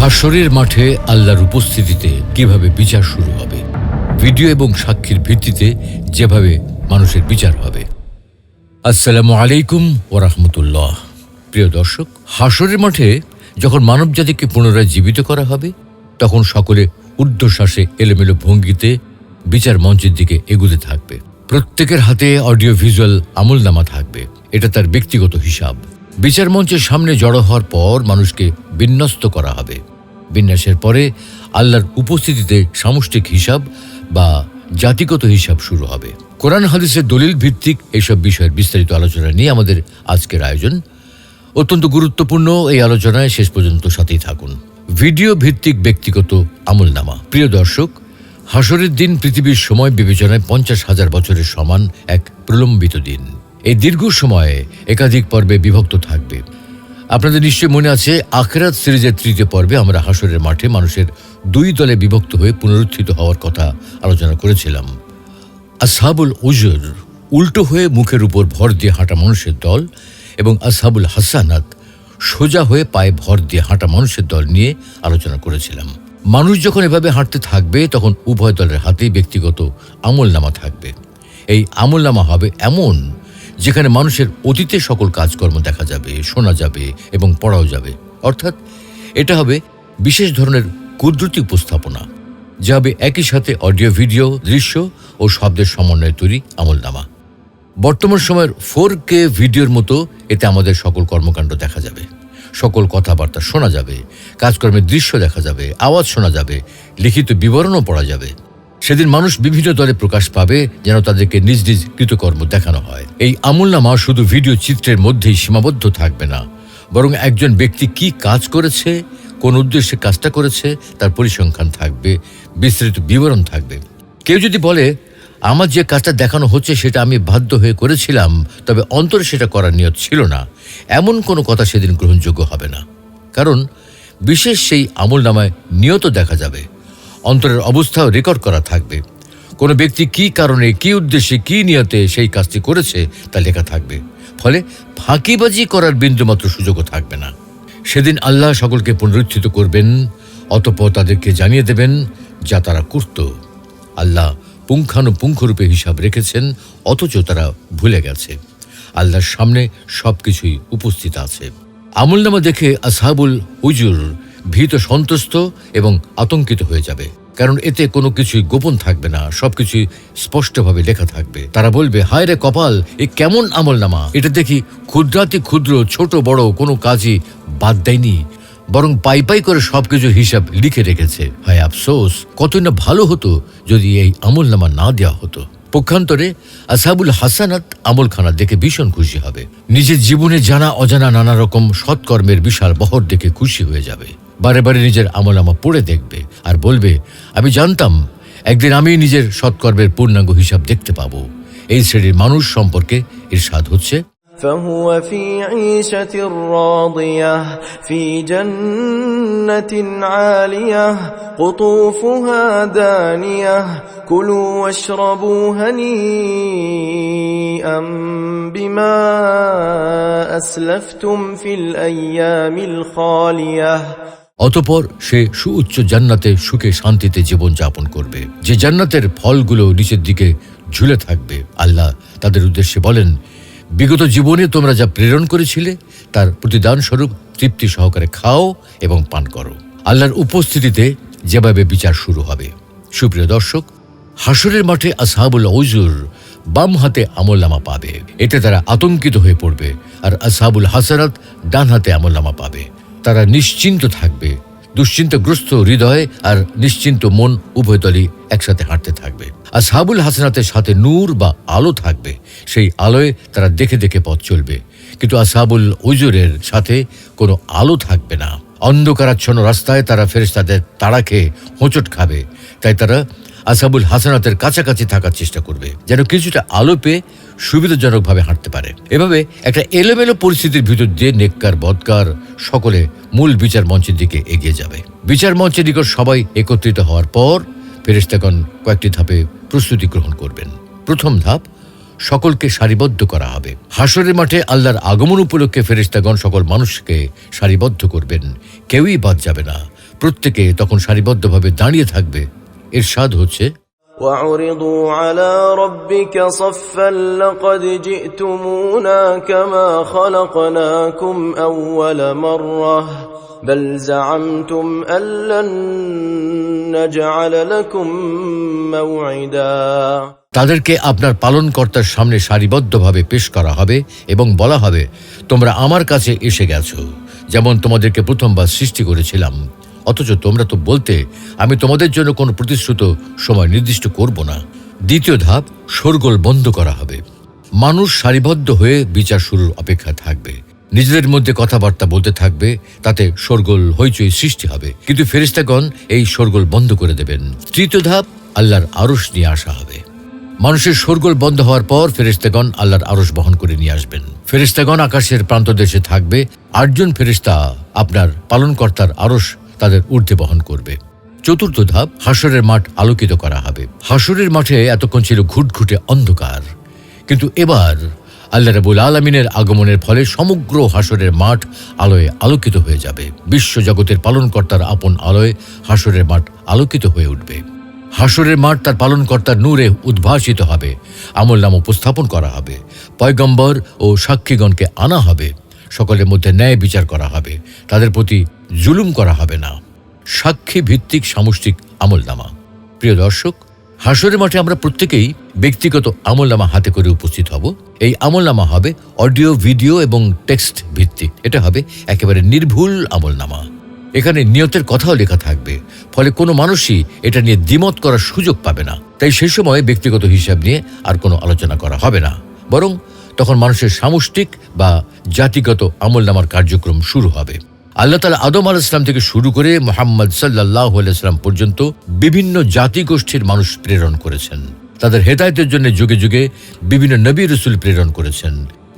হাসরের মাঠে আল্লাহর উপস্থিতিতে কীভাবে বিচার শুরু হবে, ভিডিও এবং সাক্ষীর ভিত্তিতে যেভাবে মানুষের বিচার হবে। আসসালামু আলাইকুম ওরহমতুল্লাহ প্রিয় দর্শক হাসরের মাঠে যখন মানবজাতিকে পুনরায় জীবিত করা হবে, তখন সকলে ঊর্ধ্বশ্বাসে এলোমেলো ভঙ্গিতে বিচার মঞ্চের দিকে এগুতে থাকবে। প্রত্যেকের হাতে অডিও ভিজুয়াল আমলনামা থাকবে। এটা তার ব্যক্তিগত হিসাব। বিচার মঞ্চের সামনে জড়ো হওয়ার পর মানুষকে বিন্যস্ত করা হবে। বিন্যাসের পরে আল্লাহর উপস্থিতিতে সামষ্টিক হিসাব বা জাতিগত হিসাব শুরু হবে। কোরআন হাদিসের দলিল ভিত্তিক এইসব বিষয়ের বিস্তারিত আলোচনা নিয়ে আমাদের আজকের আয়োজন। অত্যন্ত গুরুত্বপূর্ণ এই আলোচনায় শেষ পর্যন্ত সাথেই থাকুন। ভিডিও ভিত্তিক ব্যক্তিগত আমলনামা। প্রিয় দর্শক হাসরের দিন পৃথিবীর সময় বিবেচনায় পঞ্চাশ হাজার বছরের সমান এক প্রলম্বিত দিন। এই দীর্ঘ সময়ে একাধিক পর্বে বিভক্ত থাকবে। আপনাদের নিশ্চয় মনে আছে, আখরাত সিরিজের তৃতীয় পর্বে আমরা হাসরের মাঠে মানুষের দুই দলে বিভক্ত হয়ে পুনরুত্থিত হওয়ার কথা আলোচনা করেছিলাম। আসহাবুল উজুর উল্টো হয়ে মুখের উপর ভর দিয়ে হাঁটা মানুষের দল এবং আসহাবুল হাসানাত সোজা হয়ে পায়ে ভর দিয়ে হাঁটা মানুষের দল নিয়ে আলোচনা করেছিলাম। মানুষ যখন এভাবে হাঁটতে থাকবে, তখন উভয় দলের হাতেই ব্যক্তিগত আমলনামা থাকবে। এই আমলনামা হবে এমন যেখানে মানুষের অতীতে সকল কাজকর্ম দেখা যাবে, শোনা যাবে এবং পড়াও যাবে। অর্থাৎ এটা হবে বিশেষ ধরনের কুদরতি উপস্থাপনা, যা হবে একই সাথে অডিও, ভিডিও, দৃশ্য ও শব্দের সমন্বয়ে তৈরি আমলনামা। বর্তমান সময়ের ফোর কে ভিডিওর মতো এতে আমাদের সকল কর্মকাণ্ড দেখা যাবে। সকল কথাবার্তা শোনা যাবে, কাজকর্মের দৃশ্য দেখা যাবে, আওয়াজ শোনা যাবে, লিখিত বিবরণও পড়া যাবে। সেদিন মানুষ বিভিন্ন দলে প্রকাশ পাবে যেন তাদেরকে নিজ নিজ কৃতকর্ম দেখানো হয়। এই আমলনামা শুধু ভিডিও চিত্রের মধ্যেই সীমাবদ্ধ থাকবে না, বরং একজন ব্যক্তি কি কাজ করেছে, কোন উদ্দেশ্যে কাজটা করেছে, তার পরিসংখ্যান থাকবে, বিস্তৃত বিবরণ থাকবে। কেউ যদি বলে, আমার যে কাজটা দেখানো হচ্ছে সেটা আমি বাধ্য হয়ে করেছিলাম, তবে অন্তরে সেটা করার নিয়ত ছিল না। এমন কোনো কথা সেদিন গ্রহণযোগ্য হবে না। কারণ বিশেষ সেই আমল নামায় নিয়ত দেখা যাবে। অন্তরের অবস্থাও রেকর্ড করা থাকবে। কোনো ব্যক্তি কি কারণে, কি উদ্দেশ্যে, কি নিয়তে সেই কাজটি করেছে তা লেখা থাকবে। ফলে ফাঁকিবাজি করার বিন্দুমাত্র সুযোগও থাকবে না। সেদিন আল্লাহ সকলকে পুনরুত্থিত করবেন, অতপর তাদেরকে জানিয়ে দেবেন, যা তারা করত, আল্লাহ পুঙ্খানুপুঙ্খরূপে হিসাব রেখেছেন, অথচ তারা ভুলে গেছে। আল্লাহর সামনে সব কিছুই উপস্থিত আছে। আমলনামা দেখে আসহাবুল উজুর ভীত সন্ত্রস্ত এবং আতঙ্কিত হয়ে যাবে। কারণ এতে কোনো কিছুই গোপন থাকবে না, সবকিছুই স্পষ্টভাবে লেখা থাকবে। তারা বলবে, হায় রে কপাল, এ কেমন আমলনামা? এটা দেখি ক্ষুদ্রাতি ক্ষুদ্র, ছোট, বড় কোনো কাজই বাদ দেয়নি, বরং পাই পাই করে সবকিছু হিসাব লিখে রেখেছে। হয় আফসোস, কতই না ভালো হতো যদি এই আমলনামা না দেওয়া হতো। পক্ষান্তরে আসাবুল হাসানাত আমলখানা দেখে ভীষণ খুশি হবে। নিজের জীবনে জানা অজানা নানা রকম সৎকর্মের বিশাল বহর দেখে খুশি হয়ে যাবে। বারে বারে নিজের আমলনামা পড়ে দেখবে আর বলবে আমি জানতাম একদিন আমি নিজের সৎকর্মের পূর্ণাঙ্গ হিসাব দেখতে পাবো এই শ্রেণীর মানুষ সম্পর্কে এর স্বাদ হচ্ছে فهو في عيشة راضية في جنة عالية قطوفها دانية كلوا واشربوا هنيئا بما أسلفتم في الأيام الخالية অতপর সে সুউচ্চ জান্নাতে সুখে শান্তিতে জীবন যাপন করবে। যে জান্নাতের ফলগুলো নিচের দিকে ঝুলে থাকবে, আল্লাহ তাদের উদ্দেশ্যে বলেন, বিগত জীবনে তোমরা যা প্রেরণ করেছিলে, তার প্রতিদান স্বরূপ তৃপ্তি সহকারে খাও এবং পান করো। আল্লাহর উপস্থিতিতে যেভাবে বিচার শুরু হবে। সুপ্রিয় দর্শক হাসরের মাঠে আসহাবুল ওজুর বাম হাতে আমলনামা পাবে। এতে তারা আতঙ্কিত হয়ে পড়বে আর আসহাবুল হাসারাত ডান হাতে আমলনামা পাবে। তারা নিশ্চিন্ত থাকবে। দুশ্চিন্তাগ্রস্ত হৃদয় আর নিশ্চিন্ত মন উভয় দলই একসাথে হাঁটতে থাকবে। আর সাবুল হাসানাতের সাথে নূর বা আলো থাকবে। সেই আলোয় তারা দেখে দেখে পথ চলবে। কিন্তু আসাবুল উজুরের সাথে কোনো আলো থাকবে না। অন্ধকারাচ্ছন্ন রাস্তায় তারা ফেরেশতাদের তাড়া খেয়ে হোঁচট খাবে। তাই তারা আসাবুল হাসানাতের কাছাকাছি থাকার চেষ্টা করবে, যেন কিছুটা আলো পেয়ে সুবিধাজনকভাবে হাঁটতে পারে। এভাবে একটা এলোমেলো পরিস্থিতির ভিতর দিয়ে নেককার, বদকার সকলে মূল বিচার মঞ্চের দিকে এগিয়ে যাবে। বিচার মঞ্চের নিকট সবাই একত্রিত হওয়ার পর ফেরেশতাগণ কয়েকটি ধাপে প্রস্তুতি গ্রহণ করবেন। প্রথম ধাপ, সকলকে সারিবদ্ধ করা হবে। হাসরের মাঠে আল্লাহর আগমন উপলক্ষে ফেরেশতাগণ সকল মানুষকে সারিবদ্ধ করবেন। কেউই বাদ যাবে না। প্রত্যেকে তখন সারিবদ্ধভাবে দাঁড়িয়ে থাকবে এর স্বাদ হচ্ছে وعرضوا على ربك صفا لقد جئتمونا كما خلقناكم أول مرة بل زعمتم أن لن نجعل لكم موعدا তাদেরকে আপনার পালনকর্তার সামনে সারিবদ্ধভাবে পেশ করা হবে এবং বলা হবে তোমরা আমার কাছে এসে গেছো যেমন তোমাদেরকে প্রথমবার সৃষ্টি করেছিলাম অথচ তোমরা তো বলতে, আমি তোমাদের জন্য কোনো প্রতিশ্রুত সময় নির্দিষ্ট করব না। দ্বিতীয় ধাপ, শোরগোল বন্ধ করা হবে। মানুষ সারিবদ্ধ হয়ে বিচার শুরুর অপেক্ষা থাকবে। নিজেদের মধ্যে কথাবার্তা বলতে থাকবে, তাতে শোরগোল হইচই সৃষ্টি হবে। কিন্তু ফেরিস্তাগণ এই শোরগোল বন্ধ করে দেবেন। তৃতীয় ধাপ, আল্লাহর আরশ নিয়ে আসা হবে। মানুষের শোরগোল বন্ধ হওয়ার পর ফেরেস্তাগণ আল্লাহর আরশ বহন করে নিয়ে আসবেন। ফেরেস্তাগণ আকাশের প্রান্ত দেশে থাকবে। আটজন ফেরেস্তা আপনার পালনকর্তার আরশ তাদের ঊর্ধ্বে বহন করবে। চতুর্থ ধাপ, হাসরের মাঠ আলোকিত করা হবে। হাসরের মাঠে এতক্ষণ ছিল ঘুটঘুটে অন্ধকার। কিন্তু এবার আল্লাহ রাবুল আলমিনের আগমনের ফলে সমগ্র হাসরের মাঠ আলোয় আলোকিত হয়ে যাবে। বিশ্বজগতের পালনকর্তার আপন আলোয় হাসরের মাঠ আলোকিত হয়ে উঠবে। হাসরের মাঠ তার পালনকর্তার নূরে উদ্ভাসিত হবে। আমল নাম উপস্থাপন করা হবে। পয়গম্বর ও সাক্ষীগণকে আনা হবে। সকলের মধ্যে ন্যায় বিচার করা হবে। তাদের প্রতি জুলুম করা হবে না। সাক্ষী ভিত্তিক সামষ্টিক আমলনামা। প্রিয় দর্শক, হাসরের মাঠে আমরা প্রত্যেকেই ব্যক্তিগত আমলনামা হাতে করে উপস্থিত হব। এই আমলনামা হবে অডিও, ভিডিও এবং টেক্সট ভিত্তিক। এটা হবে একেবারে নির্ভুল আমলনামা। এখানে নিয়তের কথাও লেখা থাকবে। ফলে কোনো মানুষই এটা নিয়ে দ্বিমত করার সুযোগ পাবে না। তাই সেই সময় ব্যক্তিগত হিসাব নিয়ে আর কোনো আলোচনা করা হবে না। বরং তখন মানুষের সামষ্টিক বা জাতিগত আমলনামার কার্যক্রম শুরু হবে। আল্লাহ তালা আদম আল ইসলাম থেকে শুরু করে মোহাম্মদ সাল্লাহ আলাইসলাম পর্যন্ত বিভিন্ন জাতিগোষ্ঠীর মানুষ প্রেরণ করেছেন। তাদের হেদায়তের জন্য যুগে যুগে বিভিন্ন নবী রসুল প্রেরণ করেছেন।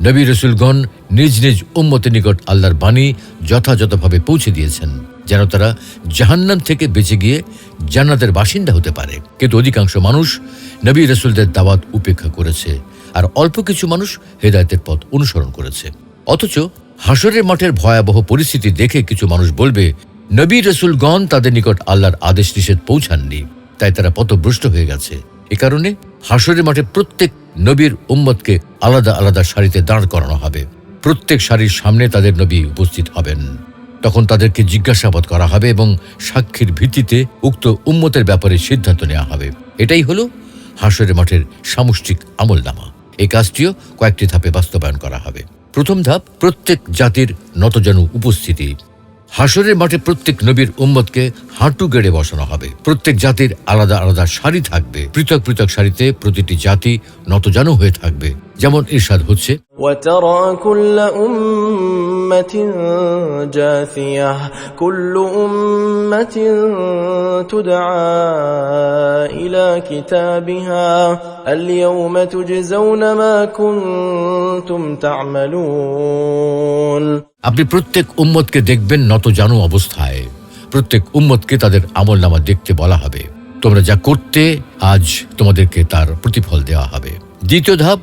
নবী রসুলগণ নিজ নিজ উম্মতের নিকট আল্লাহর বাণী যথাযথভাবে পৌঁছে দিয়েছেন, যেন তারা জাহান্নাম থেকে বেঁচে গিয়ে জান্নাতের বাসিন্দা হতে পারে। কিন্তু অধিকাংশ মানুষ নবী রসুলদের দাওয়াত উপেক্ষা করেছে। আর অল্প কিছু মানুষ হেদায়তের পথ অনুসরণ করেছে। অথচ হাসরের মাঠের ভয়াবহ পরিস্থিতি দেখে কিছু মানুষ বলবে, নবী রসুলগণ তাদের নিকট আল্লাহর আদেশ নিষেধ পৌঁছাননি, তাই তারা পথভ্রষ্ট হয়ে গেছে। এ কারণে হাসরের মাঠে প্রত্যেক নবীর উম্মতকে আলাদা আলাদা সারিতে দাঁড় করানো হবে। প্রত্যেক সারির সামনে তাদের নবী উপস্থিত হবেন। তখন তাদেরকে জিজ্ঞাসাবাদ করা হবে এবং সাক্ষীর ভিত্তিতে উক্ত উম্মতের ব্যাপারে সিদ্ধান্ত নেওয়া হবে। এটাই হলো হাসরের মাঠের সামষ্টিক আমলনামা। এই কাজটিও কয়েকটি ধাপে বাস্তবায়ন করা হবে। প্রথম ধাপ প্রত্যেক জাতির নতজানু উপস্থিতি। হাসরের মাঠে প্রত্যেক নবীর উম্মতকে হাঁটু গেড়ে বসানো হবে। প্রত্যেক জাতির আলাদা আলাদা শাড়ি থাকবে। পৃথক পৃথক শাড়িতে প্রতিটি জাতি নতজানু হয়ে থাকবে। যেমন ইরশাদ হচ্ছে আপনি প্রত্যেক উম্মতকে দেখবেন নতজানু অবস্থায়। প্রত্যেক উম্মতকে তাদের আমল নামা দেখতে বলা হবে। তোমরা যা করতে, আজ তোমাদেরকে তার প্রতিফল দেওয়া হবে। দ্বিতীয় ধাপ,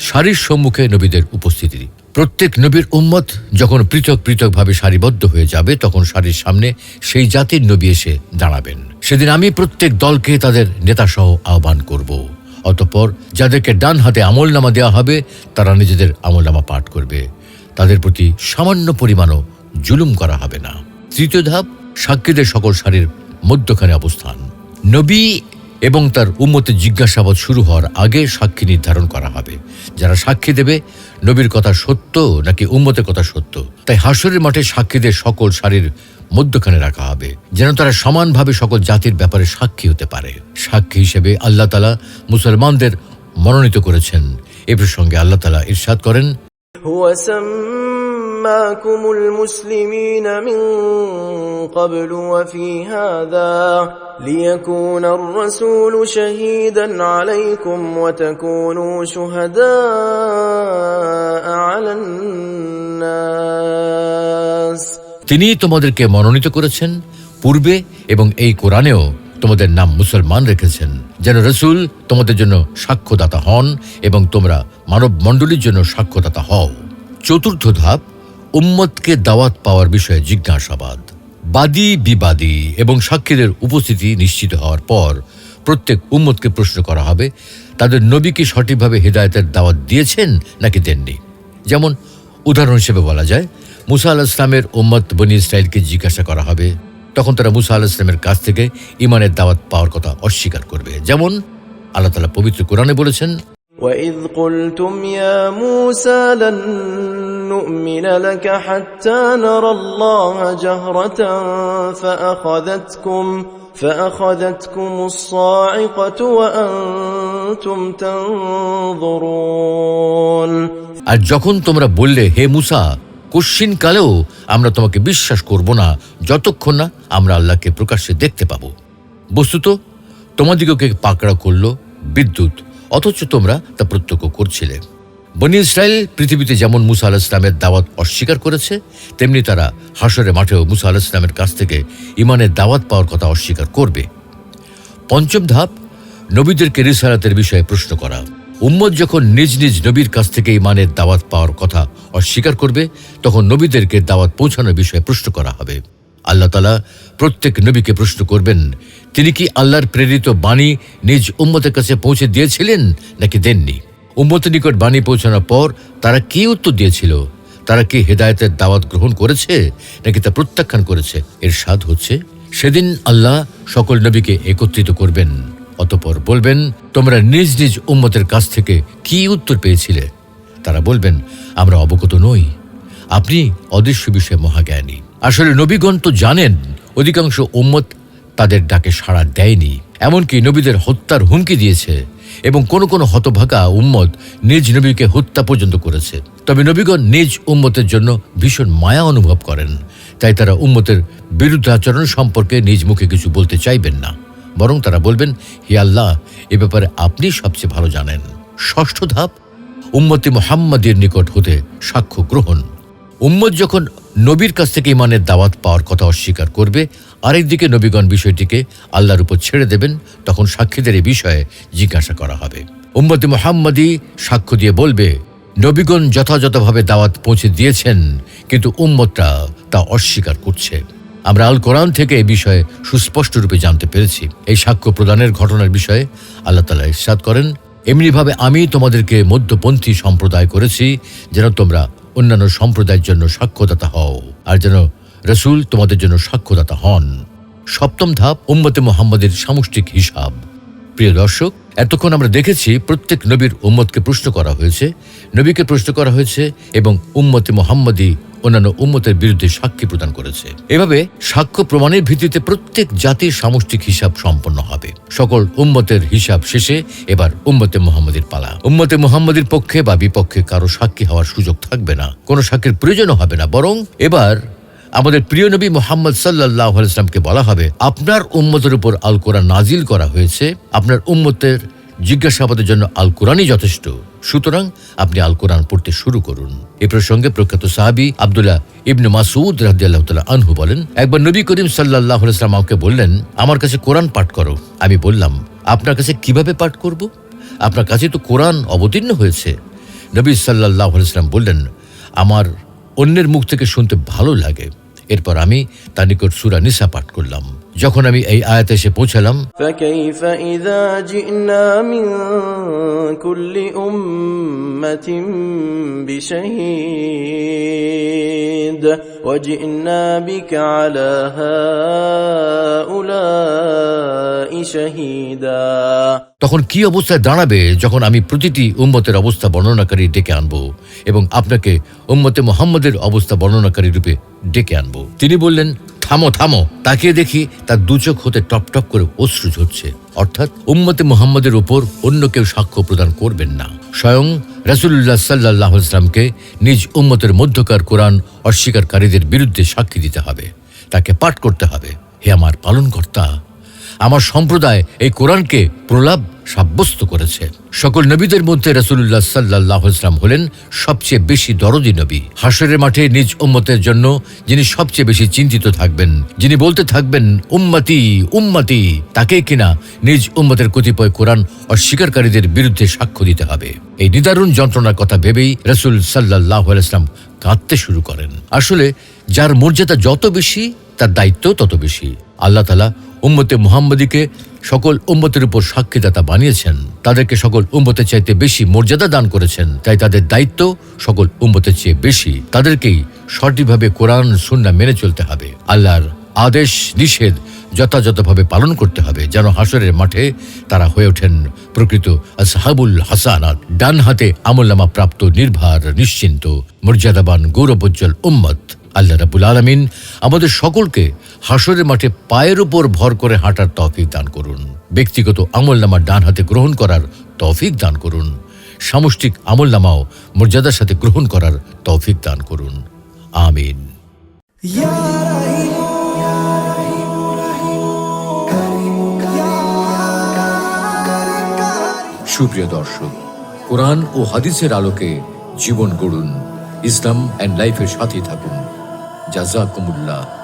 সারির সম্মুখে নবীদের উপস্থিতি। প্রত্যেক নবীর উম্মত যখন পৃথক পৃথকভাবে সারিবদ্ধ হয়ে যাবে, তখন সারির সামনে সেই জাতির নবী এসে দাঁড়াবেন। সেদিন আমি প্রত্যেক দলকে তাদের নেতাসহ আহ্বান করব। অতঃপর যাদেরকে ডান হাতে আমল নামা দেওয়া হবে, তারা নিজেদের আমল নামা পাঠ করবে। তাদের প্রতি সামান্য পরিমাণও জুলুম করা হবে না। তৃতীয় ধাপ, সাক্ষীদের সকল সারির মধ্যখানে অবস্থান। নবী এবং তার উম্মতের জিজ্ঞাসাবাদ শুরু হওয়ার আগে সাক্ষী নির্ধারণ করা হবে। যারা সাক্ষী দেবে, নবীর কথা সত্য নাকি উম্মতের কথা সত্য, তাই হাসরের মাঠে সাক্ষীদের সকল সারির মধ্যখানে রাখা হবে, যেন তারা সমানভাবে সকল জাতির ব্যাপারে সাক্ষী হতে পারে। সাক্ষী হিসেবে আল্লাহ তালা মুসলমানদের মনোনীত করেছেন। এ প্রসঙ্গে আল্লাহ তালা ইরশাদ করেন هو سماكم المسلمين من قبل وفي هذا ليكون الرسول شهيدا عليكم وتكونوا شهداء على الناس তিনি তোমাদেরকে মনোনীত করেছেন পূর্বে এবং এই কোরআনেও তোমাদের নাম মুসলমান রেখেছেন, যেন রসুল তোমাদের জন্য সাক্ষ্যদাতা হন এবং তোমরা মানব মণ্ডলীর জন্য সাক্ষ্যদাতা হও। চতুর্থ ধাপ, উম্মতকে দাওয়াত পাওয়ার বিষয়ে জিজ্ঞাসাবাদ। বাদী বিবাদী এবং সাক্ষীদের উপস্থিতি নিশ্চিত হওয়ার পর প্রত্যেক উম্মতকে প্রশ্ন করা হবে, তাদের নবী কি সঠিকভাবে হৃদায়তের দাওয়াত দিয়েছেন নাকি দেননি? যেমন উদাহরণ হিসেবে বলা যায়, মুসা আল ইসলামের উম্মত বনি ইসরায়েলকে জিজ্ঞাসা করা হবে তখন তারা মুসা আল ইসলামের কাছ থেকে ইমানের দাওয়াত পাওয়ার কথা অস্বীকার করবে যেমন আল্লাহ তালা পবিত্র কোরআনে বলেছেন وإذ قلتم يا موسى لن نؤمن لك حتى نرى الله جهرة فأخذتكم فأخذتكم الصاعقة وأنتم تنظرون আর যখন তোমরা বললে হে মুসা কশ্চিন কালেও আমরা তোমাকে বিশ্বাস করব না। যতক্ষণ না আমরা আল্লাহকে প্রকাশ্যে দেখতে পাবো। বস্তুত, তোমাদিগকে পাকড়া করল বিদ্যুৎ, অথচ তোমরা তা প্রত্যক্ষ করছিলে। বনি ইসরায়েল পৃথিবীতে যেমন মুসা আল ইসলামের দাওয়াত অস্বীকার করেছে, তেমনি তারা হাসরের মাঠেও মুসা আল ইসলামের কাছ থেকে ইমানের দাওয়াত পাওয়ার কথা অস্বীকার করবে। পঞ্চম ধাপ, নবীদেরকে রিসালাতের বিষয়ে প্রশ্ন করা। উম্মত যখন নিজ নিজ নবীর কাছ থেকে ইমানের দাওয়াত পাওয়ার কথা অস্বীকার করবে, তখন নবীদেরকে দাওয়াত পৌঁছানোর বিষয়ে প্রশ্ন করা হবে। আল্লাহ তালা প্রত্যেক নবীকে প্রশ্ন করবেন, তিনি কি আল্লাহর প্রেরিত বাণী নিজ উম্মতের কাছে পৌঁছে দিয়েছিলেন নাকি দেননি? উম্মতের নিকট বাণী পৌঁছানোর পর তারা কি উত্তর দিয়েছিল? তারা কি হেদায়েতের দাওয়াত গ্রহণ করেছে নাকি তা প্রত্যাখ্যান করেছে? এর স্বাদ হচ্ছে, সেদিন আল্লাহ সকল নবীকে একত্রিত করবেন। অতপর বলবেন, তোমরা নিজ নিজ উম্মতের কাছ থেকে কি উত্তর পেয়েছিলে? তারা বলবেন, আমরা অবগত নই। আপনি অদৃশ্য বিষয়ে মহাজ্ঞানী। আসলে নবীগণ তো জানেন, অধিকাংশ উম্মত তাদের ডাকে সাড়া দেয়নি। এমনকি নবীদের হত্যার হুমকি দিয়েছে এবং কোন কোন হতভাগা উম্মত নিজ নবীকে হত্যা পর্যন্ত করেছে। তবে নবীগণ নিজ উম্মতের জন্য ভীষণ মায়া অনুভব করেন। তাই তারা উম্মতের বিরুদ্ধাচরণ সম্পর্কে নিজ মুখে কিছু বলতে চাইবেন না। বরং তারা বলবেন, হে আল্লাহ, এ ব্যাপারে আপনি সবচেয়ে ভালো জানেন। ষষ্ঠ ধাপ, উম্মতি মোহাম্মদের নিকট হতে সাক্ষ্য গ্রহণ। উম্মত যখন নবীর কাছ থেকে ইমানের দাওয়াত পাওয়ার কথা অস্বীকার করবে, আরেকদিকে নবীগণ বিষয়টিকে আল্লাহর উপর ছেড়ে দেবেন, তখন সাক্ষীদের এই বিষয়ে জিজ্ঞাসা করা হবে। উম্মতি মোহাম্মদী সাক্ষ্য দিয়ে বলবে, নবীগণ যথাযথভাবে দাওয়াত পৌঁছে দিয়েছেন, কিন্তু উম্মতটা তা অস্বীকার করছে। আমরা আল কোরআন থেকে এই বিষয়ে সুস্পষ্ট রূপে জানতে পেরেছি। এই সাক্ষ্য প্রদানের ঘটনার বিষয়ে আল্লাহ তালা ইরশাদ করেন, এমনিভাবে আমি তোমাদেরকে মধ্যপন্থী সম্প্রদায় করেছি, যেন তোমরা অন্যান্য সম্প্রদায়ের জন্য সাক্ষ্যদাতা হও, আর যেন রসুল তোমাদের জন্য সাক্ষ্যদাতা হন। সপ্তম ধাপ, উম্মতে মোহাম্মদের সামষ্টিক হিসাব। প্রিয় দর্শক, এতক্ষণ আমরা দেখেছি প্রত্যেক নবীর উম্মতকে প্রশ্ন করা হয়েছে, নবীকে প্রশ্ন করা হয়েছে এবং উম্মতে মোহাম্মদী অন্যান্য উম্মতের বিরুদ্ধে সাক্ষী প্রদান করেছে। এভাবে সাক্ষ্য প্রমাণের ভিত্তিতে প্রত্যেক জাতির সামষ্টিক হিসাব সম্পন্ন হবে। সকল উম্মতের হিসাব শেষে এবার উম্মতে মোহাম্মদের পালা। উম্মতে মোহাম্মদের পক্ষে বা বিপক্ষে কারও সাক্ষী হওয়ার সুযোগ থাকবে না। কোনো সাক্ষীর প্রয়োজনও হবে না। বরং এবার আমাদের প্রিয় নবী মোহাম্মদ সাল্লাহ ইসলামকে বলা হবে, আপনার উম্মতের উপর আল কোরআন নাজিল করা হয়েছে, আপনার উম্মতের জিজ্ঞাসাবাদের জন্য আল কোরআনই যথেষ্ট। সুতরাং আপনি আল কোরআন পড়তে শুরু করুন। এ প্রসঙ্গে প্রখ্যাত সাহাবি আবদুল্লাহ ইবনু মাসুদ রাহদিয়াল্লাহ তালা আনহু বলেন, একবার নবী করিম সাল্লাহ ইসলাম আমাকে বললেন, আমার কাছে কোরআন পাঠ করো আমি বললাম, আপনার কাছে কীভাবে পাঠ করব? আপনার কাছে তো কোরআন অবতীর্ণ হয়েছে নবী সাল্লাহ ইসলাম বললেন, আমার অন্যের মুখ থেকে শুনতে ভালো লাগে। এরপর আমি তার নিকট সুরা নিসা পাঠ করলাম যখন আমি এই আয়াতে এসে পৌঁছালাম তখন কি অবস্থায় দাঁড়াবে যখন আমি প্রতিটি উম্মতের অবস্থা বর্ণনাকারী ডেকে আনব এবং আপনাকে উম্মতে মোহাম্মদের অবস্থা বর্ণনাকারী রূপে ডেকে আনব? তিনি বললেন থামো থামো। তাকিয়ে দেখি তার দুচোখ হতে টপ টপ করে অশ্রু ঝরছে। অর্থাৎ উম্মতে মোহাম্মদের উপর অন্য কেউ সাক্ষ্য প্রদান করবেন না। স্বয়ং রাসুল্লাহ সাল্লাহ ইসলামকে নিজ উম্মতের মধ্যকার কোরআন অস্বীকারীদের বিরুদ্ধে সাক্ষী দিতে হবে। তাকে পাঠ করতে হবে। হে আমার পালনকর্তা, আমার সম্প্রদায় এই কোরআনকে প্রলাপ সাব্যস্ত করেছে। সকল নবীদের মধ্যে রাসুল্লাহ সাল্লাহ ইসলাম হলেন সবচেয়ে বেশি দরদি নবী। হাসরের মাঠে নিজ উম্মতের জন্য যিনি সবচেয়ে বেশি চিন্তিত থাকবেন, যিনি বলতে থাকবেন, উম্মতি উম্মতি। তাকে কিনা নিজ উম্মতের কতিপয় কোরআন অস্বীকারীদের বিরুদ্ধে সাক্ষ্য দিতে হবে। এই নিদারুণ যন্ত্রণার কথা ভেবেই রসুল সাল্লাহ ইসলাম কাঁদতে শুরু করেন। আসলে যার মর্যাদা যত বেশি, তার দায়িত্ব তত বেশি। আল্লাহ তালা উম্মতে মুহাম্মদীকে সকল উম্মতের উপর সাক্ষীদাতা বানিয়েছেন। তাদেরকে সকল উম্মতের চাইতে বেশি মর্যাদা দান করেছেন। তাই তাদের দায়িত্ব সকল উম্মতের চেয়ে বেশি। তাদেরকেই সঠিকভাবে কোরআন, সুন্না মেনে চলতে হবে। আল্লাহর আদেশ, নিষেধ যথাযথভাবে পালন করতে হবে, যেন হাসরের মাঠে তারা হয়ে ওঠেন প্রকৃত আসহাবুল হাসানাত। ডান হাতে আমলনামা প্রাপ্ত, নির্ভার, নিশ্চিন্ত, মর্যাদাবান, গৌরবোজ্জ্বল উম্মত। আল্লাহ রাবুল আলমিন আমাদের সকলকে হাসরের মাঠে পায়ের উপর ভর করে হাঁটার তৌফিক দান করুন। ব্যক্তিগত আমলনামা ডান হাতে গ্রহণ করার তৌফিক দান করুন। সামষ্টিক আমলনামাও মর্যাদার সাথে গ্রহণ করার তৌফিক দান করুন। আমিন। সুপ্রিয় দর্শক কোরআন ও হাদিসের আলোকে জীবন গড়ুন। ইসলাম অ্যান্ড লাইফের সাথে থাকুন। جزاكم الله.